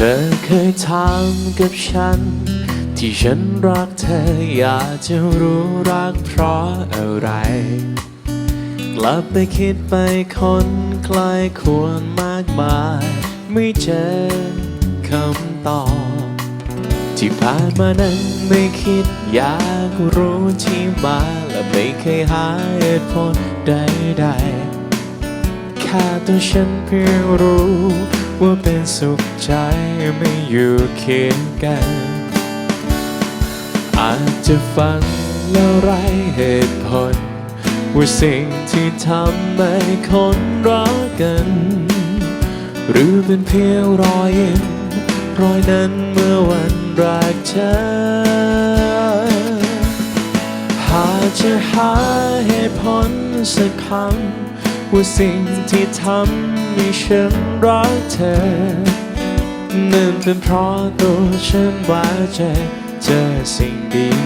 ธอเคยถามกับฉัน ที่ฉันรักเธออยากจะรู้รักเพราะอะไร กลับไปคิดไปคนใคลายควรมากมาย ไม่เจอคำตอบ ที่ผ่านมานั้นไม่คิดอยากรู้ที่มาและไม่เคยหาเหตุผลใดๆแค่ตัวฉันเพียงรู้ ว่าเป็นสุขใจไม่อยู่เคียงกัน อาจจะฟังแล้วไรเหตุผล ว่าสิ่งที่ทำให้คนรักกัน หรือเป็นเพียงรอยยิ้มรอยนั้นเมื่อวันรักเธอหากจะหาเหตุผลสักคำ ว่าสิ่งที่ทำให้ฉันรักเธอนั่นเป็นเพราะตัวฉันว่าใจเจอสิ่งดี